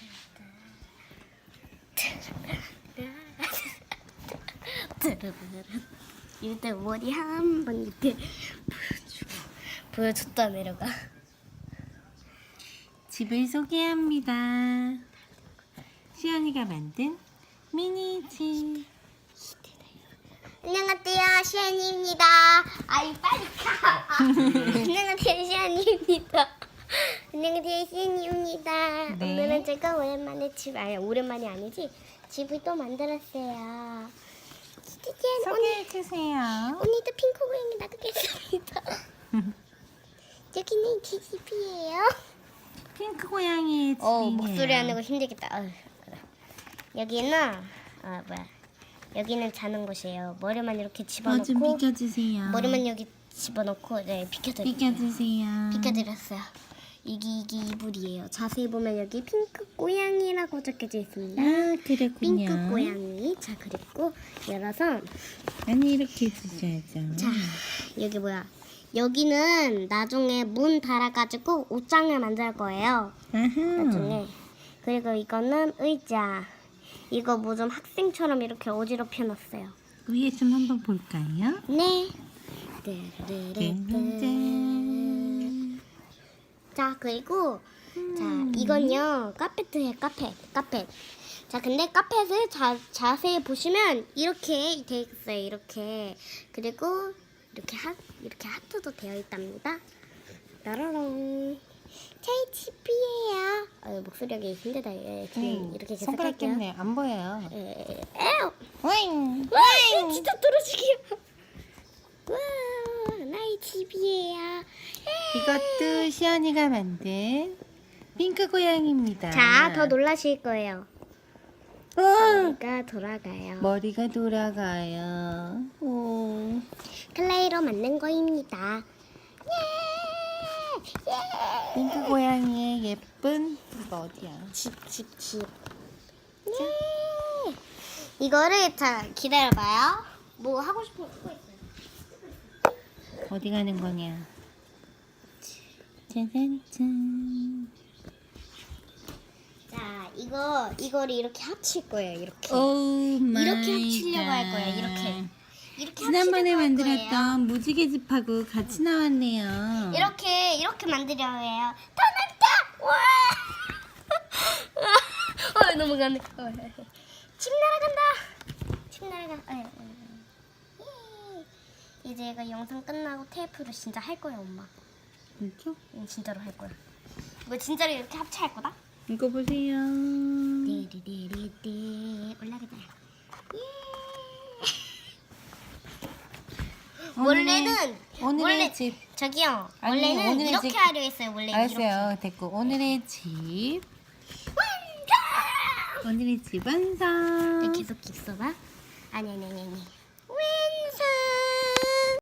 이때 머리 한 번 이렇게 보여주고 보여줬다 내려가. 집을 소개합니다. 시연이가 만든 미니 집. 안녕하세요, 시안이입니다. 아이 빨리 가. 안녕하세요, 시안이입니다. 안녕하세요, 시안이입니다. 네. 오늘은 제가 오랜만에 집, 아니 오랜만이 아니지 집을 또 만들었어요. 짠, 오늘 소개해 주세요. 오늘도 핑크 고양이 놔두겠습니다. 여기는 제 집이에요. 핑크 고양이의 집이에요. 어 목소리 하는 거 힘들겠다. 어휴, 그래. 여기는 아 뭐야? 여기는 자는 곳이에요. 머리만 이렇게 집어넣고 비켜주세요. 머리만 여기 집어넣고 네 비켜드릴게요. 비켜주세요. 비켜드렸어요. 이게 이게 이불이에요. 자세히 보면 여기 핑크 고양이라고 적혀져 있습니다. 아 그렇군요. 핑크 고양이. 자 그리고 열어서 아니 이렇게 해주셔야죠. 자 여기 뭐야? 여기는 나중에 문 달아가지고 옷장을 만들 거예요. 아하. 나중에 그리고 이거는 의자. 이거 뭐 좀 학생처럼 이렇게 어지럽혀 놨어요. 위에 좀 한번 볼까요? 네. 짠짠. 자 그리고 자 이건요 카페트예요 카페 카페. 자 근데 카펫을 자, 자세히 보시면 이렇게 돼 있어요 이렇게 그리고 이렇게 하 이렇게 하트도 되어 있답니다. 따라랑 저희 집이에요. 아, 목소리가 힘들다. 예, 이렇게 계속 음, 손가락 할게요. 때문에 안 보여요. 에, 에우. 오잉. 와, 이거 진짜 떨어지게요. 와, 나의 집이에요. 이것도 시연이가 만든 핑크 고양이입니다. 자, 더 놀라실 거예요. 어, 머리가 돌아가요. 머리가 돌아가요. 오. 클레이로 만든 거입니다. 예! 예! 핑크 고양이의 예쁜 이거 어디야? 집, 집, 집. 예! 이거를 자 기다려봐요. 뭐 하고 싶은 거 있어요. 어디 가는 거냐? 짜잔짠. 자, 이거 이거를 이렇게 합칠 거예요. 이렇게 오 마이 이렇게 합치려고 할 거예요. 갓. 이렇게 이렇게 지난번에 합치려고 할 거예요. 만들었던 무지개 집하고 같이 나왔네요. 이렇게 이렇게 만들려고 해요. 터널다! 와! 어, 넘어가네. 어, 집 날아간다. 집 날아가. 어, 어, 어. 예. 이제 이거 영상 끝나고 테이프로 진짜 할 거예요, 엄마. 그렇죠? 응, 진짜로 할 거야. 이거 진짜로 이렇게 합체할 거다. 이거 보세요. 띠리리리리 올라가자. 예. 원래는 오늘의 원래 집. 저기요. 아니, 원래는 오늘의 이렇게 집- 하려 했어요. 원래. 알았어요. 됐고 오늘의 집. 오늘의 집 완성. 계속 있어봐. 아니 아니 아니 아니.